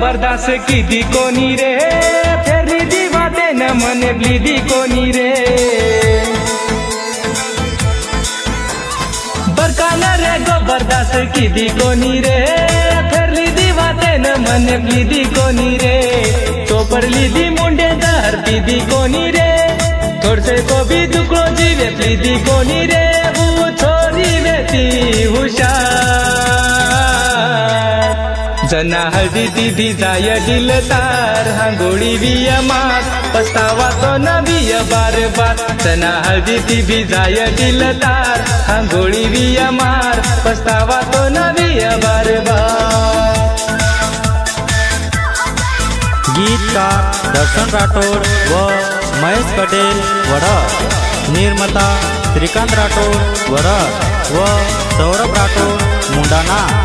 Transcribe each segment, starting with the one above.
बर्दाश्त किती कोणी रे। फेरली दिवा न मने ब्लिदी कोणी रे। बरकाना रे गो बर्दाश्त किती कोणी रे। फेरली दिवा न मने ब्लिदी कोणी रे। चोपरली दी मुंडे दर दीदी कोणी रे। थोडसे को भी दुखलो जीवे प्लीदी कोणी रे। वो छोरी वेती हुशार जना हळदी दिदी जाय दिल तार हांगोळी विय मास पस्तावा तो नवीय बार बार जना हळदी दिदी जाय दिल तार हांगोळी विय मार पस्तावा तो नवीय बार बार गीतकार दर्शन राठोड व महेश पटेल वडा निर्माता श्रीकांत राठोड वडद व सौरभ राठोड मुंडाणा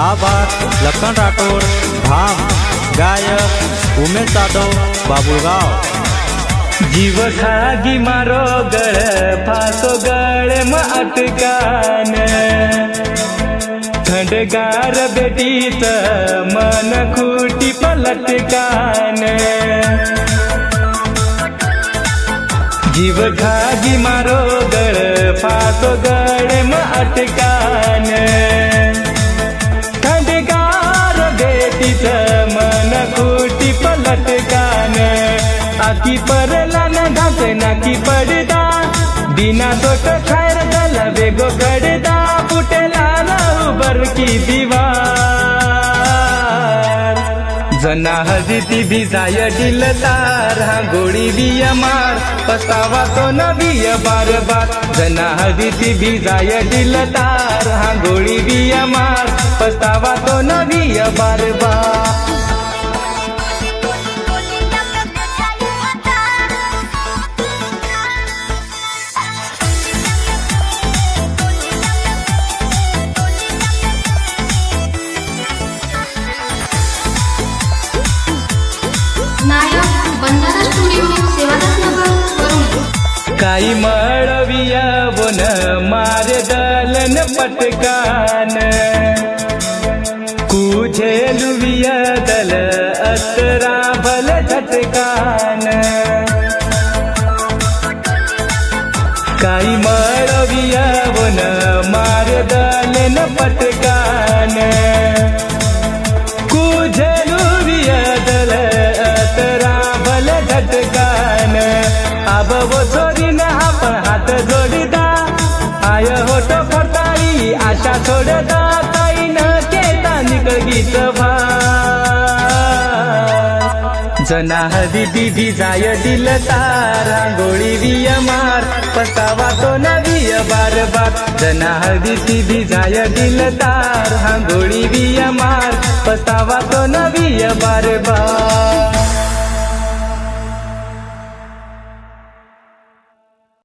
आभार, लखन राठोड धाम, गायक, उमेश जाधव बाबुळगाव जीव खागी मारो गळ, फासो गळे म अटकान। थंडगार बेटीच मन खुटी पलटकान। जीव खागी मारो गळ, फासो गळे म आकी परला न घासे नाकी पडदा बिना सोट खैर दल वेगो कडदा फुटेला राहू बरकी दिवार। जना हजिती भिजाय दिल तार हा गोळी बिय मार पस्तावा तो न बिय बार बार जना हजिती भिजाय दिल तार हा गोळी बिय मार पस्तावा तो न बिय बार बार काही मळविया बोन मारे दलन पटकान. कुझे लुविया दल अतरा भल झटकान. काही मळविया मार मारे दलन पटकान. आय होतो फरताळी आशा सोडदा ताई न केता निकळ गीत जना हदी दिदी जाय दिल रांगोळी विय मार पस्तावा तो नवीय बार बार. जना हदी दिदी जाय दिल रांगोळी विय मार पस्तावा तो नवीय बार बार.